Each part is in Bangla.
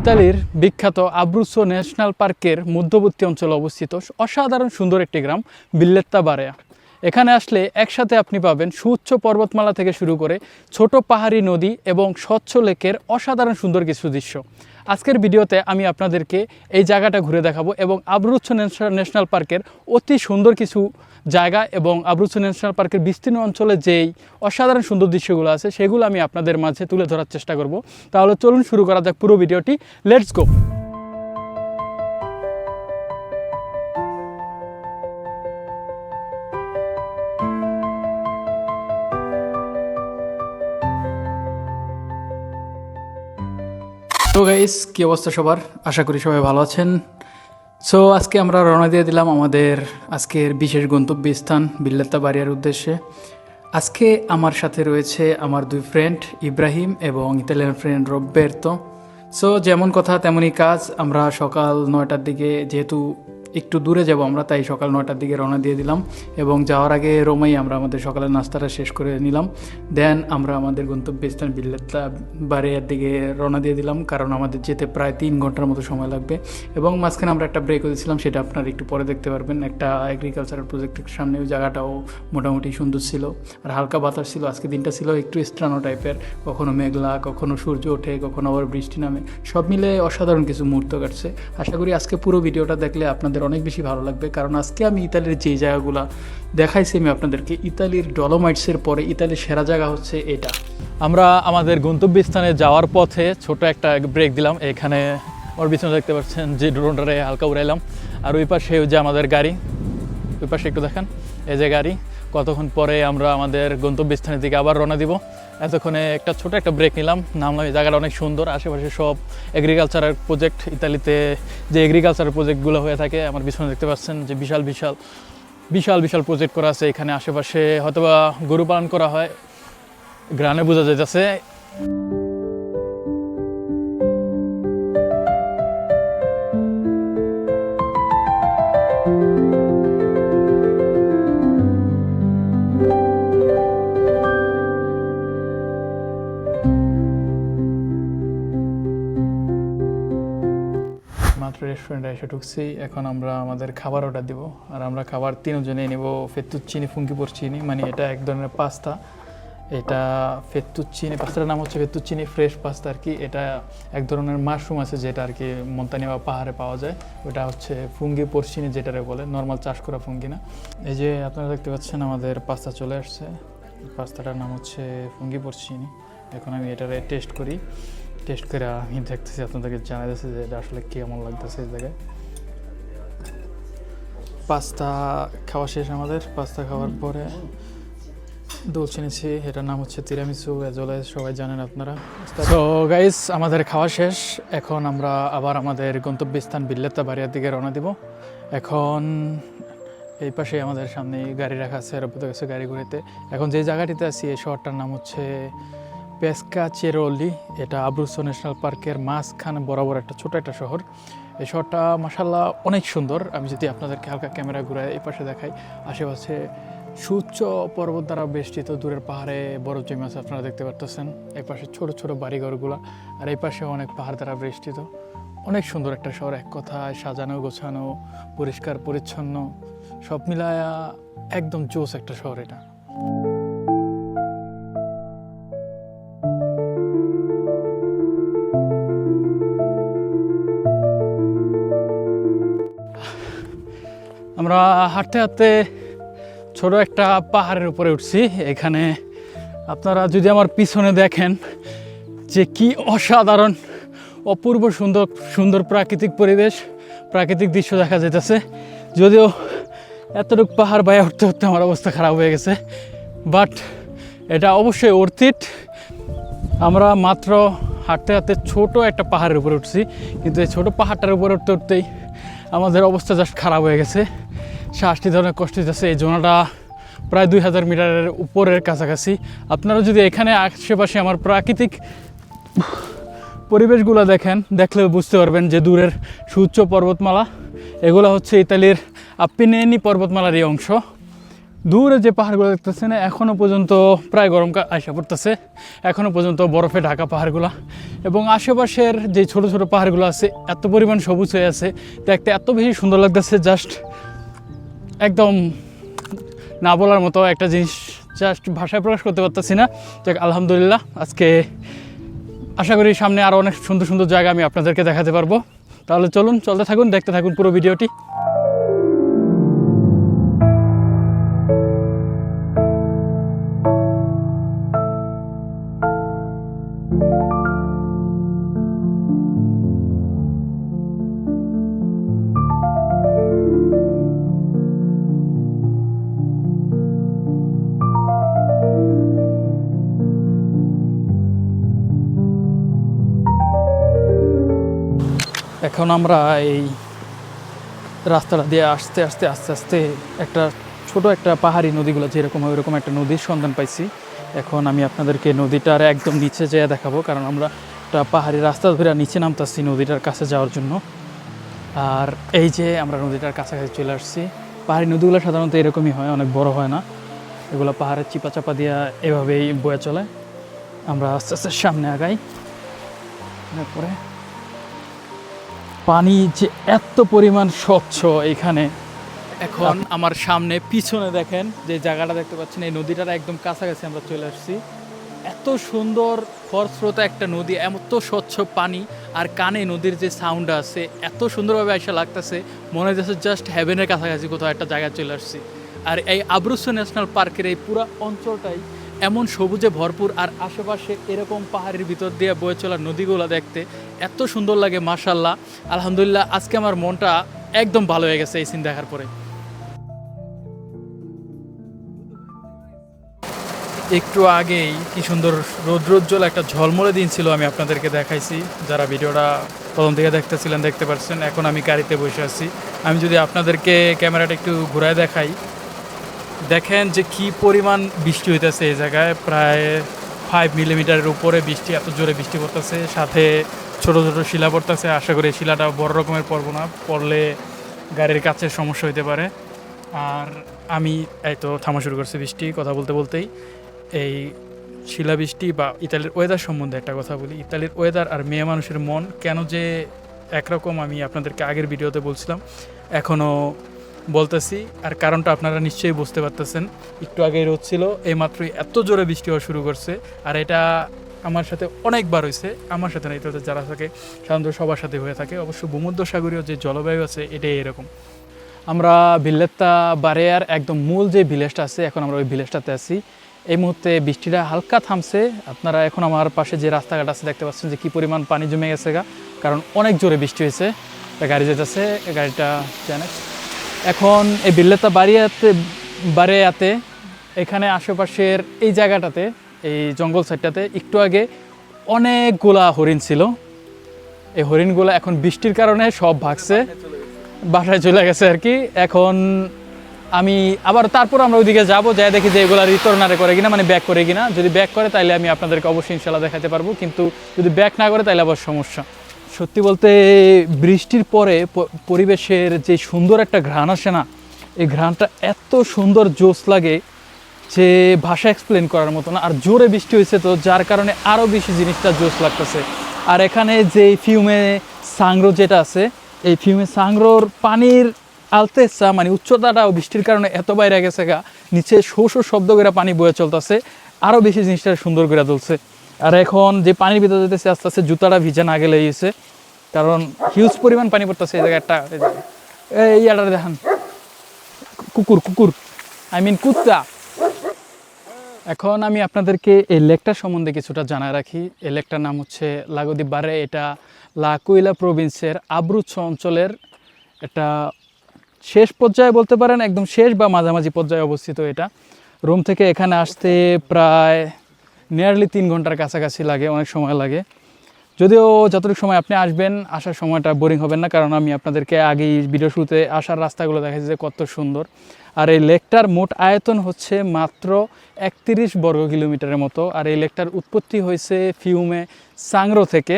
ইতালির বিখ্যাত আব্রুসো ন্যাশনাল পার্কের মধ্যবর্তী অঞ্চলে অবস্থিত অসাধারণ সুন্দর একটি গ্রাম বিল্লেত্তা বারেয়া। এখানে আসলে একসাথে আপনি পাবেন সুউচ্চ পর্বতমালা থেকে শুরু করে ছোট পাহাড়ি নদী এবং স্বচ্ছ লেকের অসাধারণ সুন্দর কিছু দৃশ্য। আজকের ভিডিওতে আমি আপনাদেরকে এই জায়গাটা ঘুরে দেখাবো এবং আব্রুচ্ছ ন্যাশনাল পার্কের অতি সুন্দর কিছু জায়গা এবং আব্রুচ্ছ ন্যাশনাল পার্কের বিস্তীর্ণ অঞ্চলে যেই অসাধারণ সুন্দর দৃশ্যগুলো আছে, সেগুলো আমি আপনাদের মাঝে তুলে ধরার চেষ্টা করব। তাহলে চলুন শুরু করা যাক পুরো ভিডিওটি। লেটস গো গাইস কি অবস্থা সবার? আশা করি সবাই ভালো আছেন। সো আজকে আমরা রওনা দিয়ে দিলাম আমাদের আজকের বিশেষ গন্তব্যস্থান বিল্লাত্তা বাড়িয়ার উদ্দেশ্যে। আজকে আমার সাথে রয়েছে আমার দুই ফ্রেন্ড ইব্রাহিম এবং ইতালিয়ান ফ্রেন্ড রব্বেরতো সো যেমন কথা তেমনই কাজ, আমরা সকাল নয়টার দিকে যেহেতু একটু দূরে যাব, আমরা তাই সকাল নয়টার দিকে রওনা দিয়ে দিলাম এবং যাওয়ার আগে রোমেই আমরা আমাদের সকালের নাস্তাটা শেষ করে নিলাম। দেন আমরা আমাদের গন্তব্যস্থান বিল্লাত্তা বাড়িয়ার দিকে রওনা দিয়ে দিলাম, কারণ আমাদের যেতে প্রায় তিন ঘণ্টার মতো সময় লাগবে। এবং মাঝখানে আমরা একটা ব্রেক দিয়েছিলাম সেটা আপনারা একটু পরে দেখতে পারবেন। একটা এগ্রিকালচারাল প্রজেক্টের সামনে ওই জায়গাটাও মোটামুটি সুন্দর ছিল, আর হালকা বাতাস ছিল। আজকে দিনটা ছিল একটু স্ট্রানো টাইপের কখনো মেঘলা, কখনো সূর্য ওঠে, কখনো আবার বৃষ্টি নামে। সব মিলে অসাধারণ কিছু মুহূর্ত কাটছে। আশা করি আজকে পুরো ভিডিওটা দেখলে আপনাদের অনেক বেশি ভালো লাগবে। কারণ আজকে আমি ইতালির যে জায়গাগুলো দেখাইছি, আমি আপনাদেরকে ইতালির ডলোমাইটসের পরে ইতালির সেরা জায়গা হচ্ছে এটা। আমরা আমাদের গন্তব্যস্থানে যাওয়ার পথে ছোট একটা ব্রেক দিলাম। এখানে ওর পিছনে দেখতে পাচ্ছেন যে ড্রোনটারে হালকা উড়াইলাম। আর ওই পাশে যে আমাদের গাড়ি, ওই পাশে একটু দেখেন। এই যে গাড়ি, কতক্ষণ পরে আমরা আমাদের গন্তব্যস্থানের দিকে আবার রওনা দিব। এতক্ষণে একটা ছোট একটা ব্রেক নিলাম। নামলাম এই জায়গাটা অনেক সুন্দর, আশেপাশে সব এগ্রিকালচারের প্রজেক্ট ইতালিতে যে এগ্রিকালচারের প্রজেক্টগুলো হয়ে থাকে, আমার পিছনে দেখতে পাচ্ছেন যে বিশাল বিশাল বিশাল বিশাল প্রজেক্ট করা আছে। এখানে আশেপাশে হয়তোবা গরু পালন করা হয়। গ্রানে বোঝা যাইতেছে। রেস্টুরেন্টে এসে ঢুকছি, এখন আমরা আমাদের খাবার অর্ডার দিব। আর আমরা খাবার তিনজনে নেব ফেত্তুচ্চিনি ফুঙ্কি পরচিনি মানে এটা এক ধরনের পাস্তা। এটা ফেত্তুচ্চিনি পাস্তাটার নাম হচ্ছে ফেত্তুচ্চিনি ফ্রেশ পাস্তা আর কি। এটা এক ধরনের মাশরুম আছে যেটা আর কি মন্তানি বা পাহাড়ে পাওয়া যায়। ওটা হচ্ছে ফুঙ্গি পরচিনি যেটারে বলে নর্মাল চাষ করা ফুঙ্গি না। এই যে আপনারা দেখতে পাচ্ছেন আমাদের পাস্তা চলে আসছে। পাস্তাটার নাম হচ্ছে ফুঙ্গি পরচিনি এখন আমি এটারে টেস্ট করি। টেস্ট করে আমি দেখতেছি আপনাদেরকে জানাইতেছি যে এটা আসলে কেমন লাগতেছে এই জায়গায়। পাস্তা খাওয়া শেষ আমাদের পাস্তা খাওয়ার পরে দোল চিনেছি এটার নাম হচ্ছে তিরামিসু এজলে সবাই জানেন আপনারা। তো গাইস আমাদের খাওয়া শেষ এখন আমরা আবার আমাদের গন্তব্যস্থান বিল্লেত্তা বাড়িয়ার দিকে রওনা দিব। এখন এই পাশে আমাদের সামনে গাড়ি রাখা আছে গেছে গাড়ি ঘুরেতে এখন যে জায়গাটিতে আছি এই শহরটার নাম হচ্ছে পেসকা চেরোলি এটা আব্রুসো ন্যাশনাল পার্কের মাঝখানে বরাবর একটা ছোট একটা শহর। এই শহরটা মাসাল্লাহ অনেক সুন্দর। আমি যদি আপনাদেরকে হালকা ক্যামেরা ঘুরাই এই পাশে দেখাই, আশেপাশে সুউচ্চ পর্বত দ্বারা বেষ্টিত দূরের পাহাড়ে বরফ জমে আছে, আপনারা দেখতে পারতেছেন। এই পাশে ছোট ছোট বাড়িঘরগুলো, আর এই পাশে অনেক পাহাড় দ্বারা বেষ্টিত। অনেক সুন্দর একটা শহর, এক কথায় সাজানো, গোছানো, পরিষ্কার, পরিচ্ছন্ন, সব মিলায়া একদম জোস একটা শহর এটা। আমরা হাঁটতে হাঁটতে ছোট একটা পাহাড়ের উপরে উঠছি। এখানে আপনারা যদি আমার পিছনে দেখেন যে কি অসাধারণ, অপূর্ব সুন্দর সুন্দর প্রাকৃতিক পরিবেশ, প্রাকৃতিক দৃশ্য দেখা যাইতেছে। যদিও এতটুকু পাহাড় বাইরে উঠতে উঠতে আমার অবস্থা খারাপ হয়ে গেছে। বাট এটা অবশ্যই অর্থিত আমরা মাত্র হাঁটতে হাঁটতে ছোট একটা পাহাড়ের উপরে উঠছি। কিন্তু এই ছোটো পাহাড়টার উপরে উঠতে উঠতেই আমাদের অবস্থা জাস্ট খারাপ হয়ে গেছে। শ্বাসটি ধরনের কষ্ট যাচ্ছে এই জোনাটা প্রায় দুই হাজার মিটারের উপরের কাছাকাছি। আপনারা যদি এখানে আশেপাশে আমার প্রাকৃতিক পরিবেশগুলো দেখেন দেখলে বুঝতে পারবেন যে দূরের সুউচ্চ পর্বতমালা, এগুলো হচ্ছে ইতালির আপ্পিনেনি এই অংশ। দূরে যে পাহাড়গুলো দেখতেছেন এখনও পর্যন্ত প্রায় গরমকাল আসা পড়তেছে। এখনও পর্যন্ত বরফে ঢাকা পাহাড়গুলো। এবং আশেপাশের যে ছোট ছোট পাহাড়গুলো আছে, এত পরিমাণ সবুজ হয়ে আছে, দেখতে এত বেশি সুন্দর লাগতেছে জাস্ট একদম না বলার মতো একটা জিনিস জাস্ট ভাষায় প্রকাশ করতে পারতেছি না। যাক, আলহামদুলিল্লাহ, আজকে আশা করি সামনে আরও অনেক সুন্দর সুন্দর জায়গা আমি আপনাদেরকে দেখাতে পারব। তাহলে চলুন, চলতে থাকুন, দেখতে থাকুন পুরো ভিডিওটি। এখন আমরা এই রাস্তাটা দিয়ে আসতে আসতে, আস্তে আস্তে একটা ছোট একটা পাহাড়ি নদীগুলো যেরকম হয়, ওরকম একটা নদীর সন্ধান পাইছি। এখন আমি আপনাদেরকে নদীটার একদম নিচে যেয়ে দেখাবো, কারণ আমরা একটা পাহাড়ি রাস্তা ধরে নিচে নামতাছি নদীটার কাছে যাওয়ার জন্য। আর এই যে আমরা নদীটার কাছাকাছি চলে আসছি, পাহাড়ি নদীগুলো সাধারণত এরকমই হয়, অনেক বড় হয় না। এগুলো পাহাড়ের চিপা চাপা দিয়ে এভাবেই বয়ে চলে। আমরা আস্তে আস্তে সামনে আগাই। তারপরে পানি যে এত পরিমাণ স্বচ্ছ এখানে। এখন আমার সামনে পিছনে দেখেন যে জায়গাটা দেখতে পাচ্ছেন এই নদীটার একদম কাছাকাছি আমরা চলে আসছি। এত সুন্দর খরস্রোতা একটা নদী এত স্বচ্ছ পানি আর কানে নদীর যে সাউন্ড আছে এত সুন্দরভাবে এসে লাগতেছে মনে হচ্ছে জাস্ট হ্যাভেনের কাছাকাছি কোথাও একটা জায়গায় চলে আসছি। আর এই আবরুস ন্যাশনাল পার্কের এই পুরো অঞ্চলটাই এমন সবুজে ভরপুর আর আশেপাশে এরকম পাহাড়ের ভিতর দিয়ে বয়ে চলা নদীগুলো দেখতে এত সুন্দর লাগে মাশাল্লাহ আলহামদুলিল্লাহ, আজকে আমার মনটা একদম ভালো হয়ে গেছে এই সিন দেখার পরে। একটু আগেই কি সুন্দর রৌদ্রোজ্জ্বল একটা ঝলমলে দিন ছিল, আমি আপনাদেরকে দেখাইছি। যারা ভিডিওটা প্রথম থেকে দেখতেছিলেন, দেখতে পাচ্ছেন এখন আমি গাড়িতে বসে আছি। আমি যদি আপনাদেরকে ক্যামেরাটা একটু ঘুরায় দেখাই দেখেন যে কি পরিমাণ বৃষ্টি হইতেছে এই জায়গায়। প্রায় ফাইভ মিলিমিটারের উপরে বৃষ্টি, এত জোরে বৃষ্টি পড়তেছে। সাথে ছোট ছোট শিলা পড়তেছে। আশা করি শিলাটা বড় রকমের পড়ব না। পড়লে গাড়ির কাছের সমস্যা হইতে পারে। আর আমি এই তো থামা শুরু করছি বৃষ্টি, কথা বলতে বলতেই। এই শিলাবৃষ্টি বা ইতালির ওয়েদার সম্বন্ধে একটা কথা বলি। ইতালির ওয়েদার আর মেয়ে মানুষের মন কেন যে একরকম আমি আপনাদেরকে আগের ভিডিওতে বলছিলাম। এখনও বলতেছি, আর কারণটা আপনারা নিশ্চয়ই বুঝতে পারতেছেন। একটু আগে রোদ ছিল এই মাত্রই এত জোরে বৃষ্টি হওয়া শুরু করছে, আর এটা আমার সাথে অনেকবার হয়েছে। আমার সাথে না এটা যারা থাকে, সাধারণত সবার সাথে হয়ে থাকে। অবশ্য ভূমধ্যসাগরীয় যে জলবায়ু আছে, এটাই এরকম। আমরা ভিলেজটা বারেয়ার একদম মূল যে ভিলেজটা আছে, এখন আমরা ওই ভিলেজটাতে আছি। এই মুহূর্তে বৃষ্টিটা হালকা থামছে। আপনারা এখন আমার পাশে যে রাস্তাঘাট আছে, দেখতে পাচ্ছেন যে কী পরিমাণ পানি জমে গেছে গা। কারণ অনেক জোরে বৃষ্টি হয়েছে। গাড়ি যেতেছে গাড়িটা জানে এখন এই বিল্লেতা বাড়িয়াতে বাড়িয়াতে, এখানে আশেপাশের এই জায়গাটাতে, এই জঙ্গল সাইডটাতে একটু আগে অনেকগুলা হরিণ ছিল। এই হরিণগুলো এখন বৃষ্টির কারণে সব ভাগছে, বাসায় চলে গেছে আর কি। এখন আমি আবার তারপর আমরা ওইদিকে যাব, যাই দেখি যে এগুলা রিটার্ন আরে করে কিনা মানে ব্যাক করে কিনা। যদি ব্যাক করে তাহলে আমি আপনাদেরকে অবশ্যই ইনশাল্লাহ দেখাতে পারব, কিন্তু যদি ব্যাক না করে তাহলে আবার সমস্যা। সত্যি বলতে বৃষ্টির পরে পরিবেশের যে সুন্দর একটা ঘ্রাণ আসে না, এই ঘ্রাণটা এত সুন্দর জোস লাগে যে ভাষা এক্সপ্লেন করার মতো না। আর জোরে বৃষ্টি হয়েছে তো যার কারণে আরও বেশি জিনিসটা জোস লাগতেছে। আর এখানে যে ফিউমে সাংরো যেটা আছে, এই ফিউমে সাংরোর পানির আলতেসা মানে উচ্চতাটা বৃষ্টির কারণে এত বাইরে গেছে গা, নিচে শো শো শব্দ করে পানি বয়ে চলতেছে আরও বেশি জিনিসটা সুন্দর করে তুলছে। আর এখন যে পানির ভিতরে যেতেছে, আস্তে আস্তে জুতাটা ভিজে না গেলে গেছে কারণ হিউজ পরিমাণ পানি পড়তেছে এই জায়গায় একটা, এই দেখান। কুকুর কুকুর। আই মিন কুত্তা। এখন আমি আপনাদেরকে এই লেকটার সম্বন্ধে কিছুটা জানায় রাখি। এই লেকটার নাম হচ্ছে লাগোদি বারে এটা লাকুইলা প্রভিন্সের আব্রুচ্ছ অঞ্চলের একটা শেষ পর্যায়ে বলতে পারেন, একদম শেষ বা মাঝামাঝি পর্যায়ে অবস্থিত এটা। রুম থেকে এখানে আসতে প্রায় নিয়ারলি তিন ঘণ্টার কাছাকাছি লাগে, অনেক সময় লাগে। যদিও যতটুকু সময় আপনি আসবেন, আসার সময়টা বোরিং হবেন না, কারণ আমি আপনাদেরকে আগেই ভিডিও শুরুতে আসার রাস্তাগুলো দেখাচ্ছি যে কত সুন্দর। আর এই লেকটার মোট আয়তন হচ্ছে মাত্র একত্রিশ বর্গ কিলোমিটারের মতো, আর এই লেকটার উৎপত্তি হয়েছে ফিউমে সাংরো থেকে।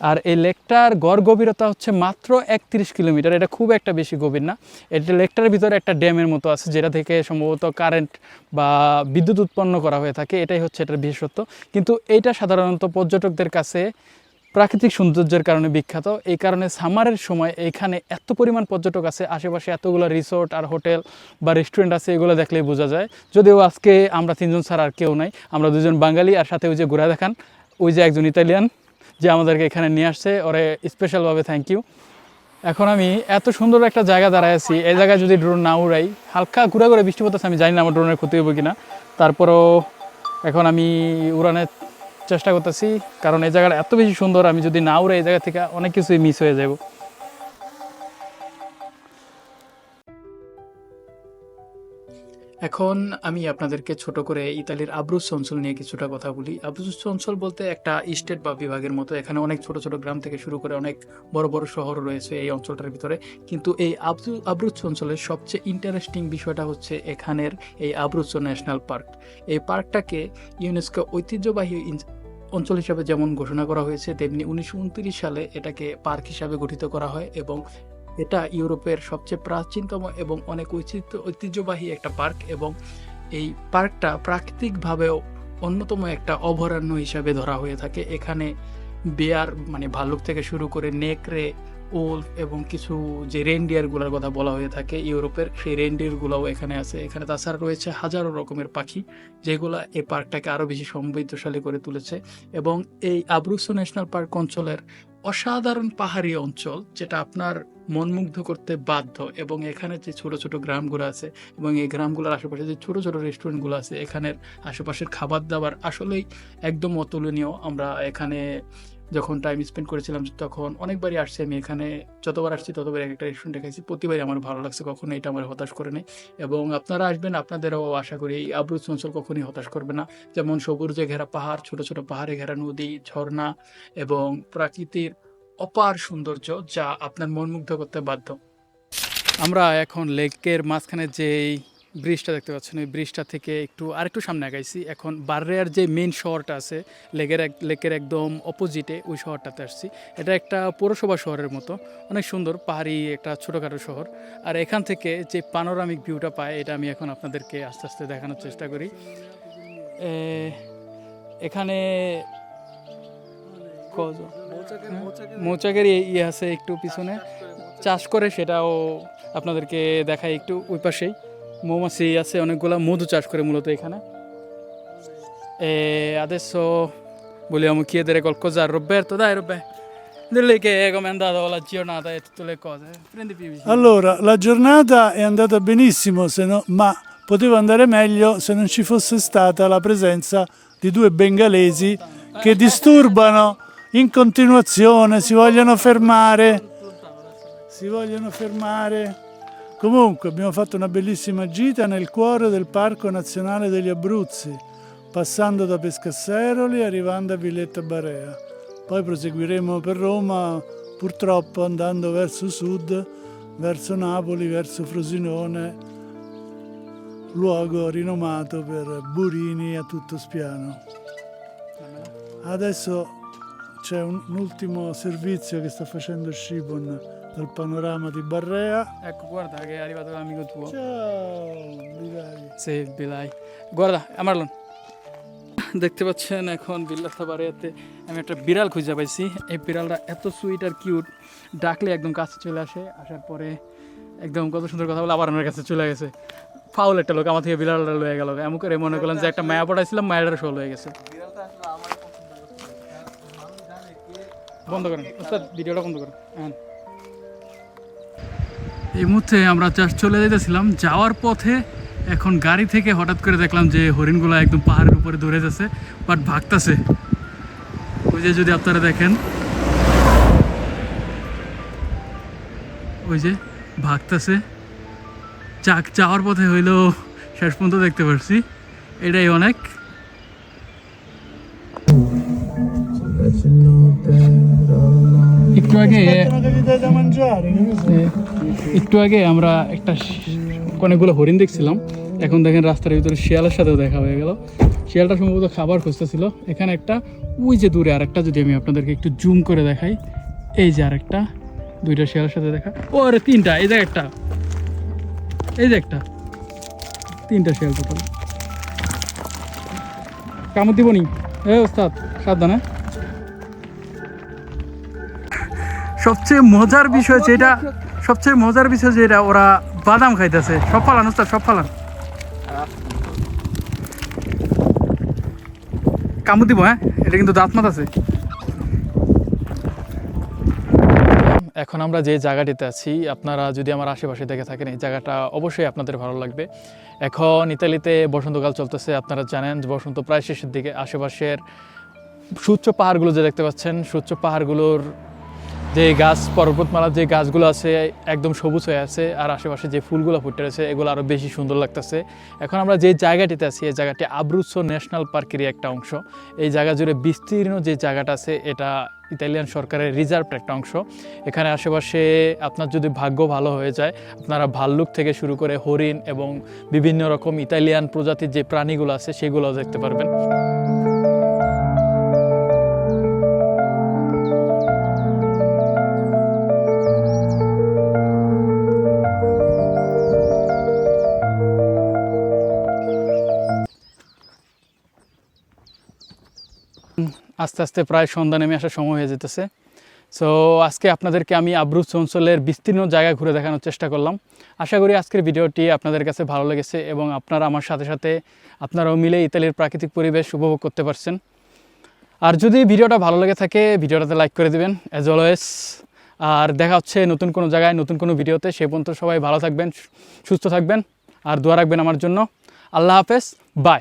আর এই লেকটার গড় গভীরতা হচ্ছে মাত্র একত্রিশ কিলোমিটার। এটা খুব একটা বেশি গভীর না। এটা লেকটার ভিতরে একটা ড্যামের মতো আছে, যেটা থেকে সম্ভবত কারেন্ট বা বিদ্যুৎ উৎপন্ন করা হয়ে থাকে। এটাই হচ্ছে এটার বিশেষত্ব। কিন্তু এইটা সাধারণত পর্যটকদের কাছে প্রাকৃতিক সৌন্দর্যের কারণে বিখ্যাত। এই কারণে সামারের সময় এখানে এত পরিমাণ পর্যটক আছে, আশেপাশে এতগুলো রিসোর্ট আর হোটেল বা রেস্টুরেন্ট আছে, এগুলো দেখলেই বোঝা যায়। যদিও আজকে আমরা তিনজন ছাড়া আর কেউ নাই, আমরা দুজন বাঙালি, আর সাথে ওই যে ঘোরা দেখান, ওই যে একজন ইতালিয়ান। যে আমাদেরকে এখানে নিয়ে আসছে। ওরে স্পেশালভাবে থ্যাংক ইউ এখন আমি এত সুন্দর একটা জায়গা দাঁড়ায় আছি। এই জায়গায় যদি ড্রোন না উড়াই, হালকা ঘুরে ঘুরে বৃষ্টি পড়তেছে, আমি জানি না আমার ড্রোনের ক্ষতি হবে কিনা। তারপরও এখন আমি উড়ানের চেষ্টা করতেছি, কারণ এই জায়গাটা এত বেশি সুন্দর, আমি যদি না উড়াই, এই জায়গা থেকে অনেক কিছুই মিস হয়ে যাব। এখন আমি আপনাদেরকে ছোট করে ইতালির আব্রুস অঞ্চল নিয়ে কিছুটা কথা বলি। আব্রুস অঞ্চল বলতে একটা স্টেট বা বিভাগের মতো। এখানে অনেক ছোট ছোট গ্রাম থেকে শুরু করে অনেক বড় বড় শহর রয়েছে এই অঞ্চলটার ভিতরে। কিন্তু এই আব্রু আব্রুচ অঞ্চলের সবচেয়ে ইন্টারেস্টিং বিষয়টা হচ্ছে এখানের এই আব্রুচ ন্যাশনাল পার্ক। এই পার্কটাকে ইউনেস্কো ঐতিহ্যবাহী অঞ্চল হিসাবে যেমন ঘোষণা করা হয়েছে, তেমনি উনিশশো উনত্রিশ সালে এটাকে পার্ক হিসাবে গঠিত করা হয় এবং এটা ইউরোপের সবচেয়ে প্রাচীনতম এবং অনেক ঐতিহ্য, ঐতিহ্যবাহী একটা পার্ক এবং এই পার্কটা প্রাকৃতিকভাবেও অন্যতম একটা অভয়ারণ্য হিসাবে ধরা হয়ে থাকে। এখানে বেয়ার মানে ভাল্লুক থেকে শুরু করে নেকড়ে, ওল এবং কিছু যে রেনডিয়ারগুলোর কথা বলা হয়ে থাকে ইউরোপের, সেই রেনডিয়ারগুলোও এখানে আছে। এখানে তাছাড়া রয়েছে হাজারো রকমের পাখি, যেগুলো এই পার্কটাকে আরও বেশি সমৃদ্ধশালী করে তুলেছে এবং এই আব্রুসো ন্যাশনাল পার্ক অঞ্চলের অসাধারণ পাহাড়ি অঞ্চল, যেটা আপনার মনমুগ্ধ করতে বাধ্য এবং এখানে যে ছোট ছোট গ্রামগুলো আছে এবং এই গ্রামগুলোর আশেপাশে যে ছোট ছোট রেস্টুরেন্টগুলো আছে, এখানের আশেপাশের খাবার দাবার আসলেই একদম অতুলনীয়। আমরা এখানে যখন টাইম স্পেন্ড করেছিলাম, তখন অনেকবারই আসছি আমি এখানে, যতবার আসছি ততবার এক একটা রেস্টুরেন্টে খাইছি। প্রতিবারই আমার ভালো লাগছে কখনো এটা আমার হতাশ করে নেই। এবং আপনারা আসবেন, আপনাদেরও আশা করি এই আব্রুজ অঞ্চল কখনই হতাশ করবে না। যেমন সবুজে ঘেরা পাহাড়, ছোট ছোট পাহাড়ে ঘেরা নদী, ঝর্ণা এবং প্রাকৃতির অপার সৌন্দর্য যা আপনার মন মুগ্ধ করতে বাধ্য। আমরা এখন লেকের মাঝখানে যেই ব্রিজটা দেখতে পাচ্ছেন, ওই ব্রিজটা থেকে একটু আরেকটু সামনে আগাইছি। এখন বাররেয়ার যে মেন শহরটা আছে, লেকের এক, লেকের একদম অপোজিটে ওই শহরটাতে আসছি। এটা একটা পৌরসভা শহরের মতো, অনেক সুন্দর, পাহাড়ি একটা ছোটোখাটো শহর। আর এখান থেকে যে পানোরামিক ভিউটা পায়, এটা আমি এখন আপনাদেরকে আস্তে আস্তে দেখানোর চেষ্টা করি। এখানে কজন? মৌচাকের ইয়ে আছে একটু পিছনে। চাষ করে সেটাও আপনাদেরকে দেখাই একটু ওই পাশেই। মৌমাছি আছে অনেকগুলো মধু চাষ করে মূলত এখানে e adesso vogliamo chiedere qualcosa a Roberto dai Roberto Dilli che come è andata la giornata e tutte le cose prendi più vicino Allora, la giornata è andata benissimo, se no- ma poteva andare meglio se non ci fosse stata la presenza di due bengalesi che disturbano in continuazione, si vogliono fermare, si vogliono fermare. Comunque abbiamo fatto una bellissima gita nel cuore del Parco Nazionale degli Abruzzi, passando da Pescasseroli e arrivando a Villetta Barea. Poi proseguiremo per Roma, purtroppo andando verso sud, verso Napoli, verso Frosinone, luogo rinomato per burini a tutto spiano. Adesso c'è un, un ultimo servizio che sta facendo Scibon dal panorama di Barrea. ecco guarda che è arrivato l'amico tuo. Ciao. সে বিলাই গড়দা আমার লোন দেখতে পাচ্ছেন এখন বিল্লাথা বাড়িতে আমি একটা বিড়াল খুঁজে পাইছি এই বিড়ালটা এত সুইট আর কিউট ডাকলে একদম কাছে চলে আসে আসার পরে একদম কত সুন্দর কথা বলে আবার আমার কাছে চলে গেছে ফাউল একটা লোক আমার থেকে বিড়ালটা লয়ে গেল এমন করে মনে করলাম যে একটা মায়া পড়াইছিলাম মায়াটার শোল হয়ে গেছে বন্ধ করেন ভিডিওটা বন্ধ করেন হ্যাঁ এই মুহূর্তে আমরা জাস্ট চলে যেতেছিলাম যাওয়ার পথে এখন গাড়ি থেকে হঠাৎ করে দেখলাম যে হরিণগুলো একদম পাহাড়ের উপরে দৌড়ে যাচ্ছে বাট ভাগতাছে। ওই যে যদি আপনারা দেখেন, ওই যে ভাগতাছে। যাক, যাওয়ার পথে হইলেও শেষ পর্যন্ত দেখতে পারছি। এটাই অনেক। Che cos'è? একটু আগে আমরা একটা অনেকগুলো হরিণ দেখছিলাম। এখন দেখেন রাস্তার ভিতরে শিয়ালের সাথেও দেখা হয়ে গেল। শিয়ালটা সম্ভবত খাবার খুঁজতেছিল। এখানে একটা ওই যে দূরে আরেকটা যদি আমি আপনাদেরকে একটু জুম করে দেখাই। এই যে আরেকটা দুইটা শিয়ালের সাথে দেখা। ও আরে তিনটা এই যে একটা। এই যে একটা। তিনটা শিয়াল টোটাল। কামড় দিব নি? এ ওস্তাদ সাবধানে। সবচেয়ে মজার বিষয় যেটা সবচেয়ে মজার বিষয় যেটা ওরা বাদাম খাইতেছে। সব ফালান, ওস্তাদ, সব ফালান। কামড় দিব হ্যাঁ? এটা কিন্তু দাঁত মাত আছে। এখন আমরা যে জায়গাটিতে আছি, আপনারা যদি আমার আশেপাশে দেখে থাকেন, এই জায়গাটা অবশ্যই আপনাদের ভালো লাগবে। এখন ইতালিতে বসন্তকাল চলতেছে, আপনারা জানেন বসন্ত প্রায় শেষের দিকে। আশেপাশের সুচ্চ পাহাড়গুলো যে দেখতে পাচ্ছেন, সুচ্চ পাহাড়গুলোর যে গাছ, পর্বতমালার যে গাছগুলো আছে, একদম সবুজ হয়ে আছে, আর আশেপাশে যে ফুলগুলো ফুটে রয়েছে, এগুলো আরও বেশি সুন্দর লাগতেছে। এখন আমরা যে জায়গাটিতে আছি, এই জায়গাটি আব্রুৎসো ন্যাশনাল পার্কেরই একটা অংশ। এই জায়গা জুড়ে বিস্তীর্ণ যে জায়গাটা আছে, এটা ইতালিয়ান সরকারের রিজার্ভ একটা অংশ। এখানে আশেপাশে আপনার যদি ভাগ্য ভালো হয়ে যায়, আপনারা ভাল্লুক থেকে শুরু করে হরিণ এবং বিভিন্ন রকম ইতালিয়ান প্রজাতির যে প্রাণীগুলো আছে, সেগুলোও দেখতে পারবেন। আস্তে আস্তে প্রায় সন্ধ্যা নেমে আসার সময় হয়ে যেতেছে। সো আজকে আপনাদেরকে আমি আব্রুজ অঞ্চলের বিস্তীর্ণ জায়গা ঘুরে দেখানোর চেষ্টা করলাম। আশা করি আজকের ভিডিওটি আপনাদের কাছে ভালো লেগেছে এবং আপনারা আমার সাথে সাথে আপনারাও মিলে ইতালির প্রাকৃতিক পরিবেশ উপভোগ করতে পারছেন। আর যদি ভিডিওটা ভালো লেগে থাকে, ভিডিওটাতে লাইক করে দিবেন অ্যাজ অলওয়েজ আর দেখা হচ্ছে নতুন কোনো জায়গায়, নতুন কোনো ভিডিওতে। সে পর্যন্ত সবাই ভালো থাকবেন সুস্থ থাকবেন, আর দোয়া রাখবেন আমার জন্য। আল্লাহ হাফেজ বাই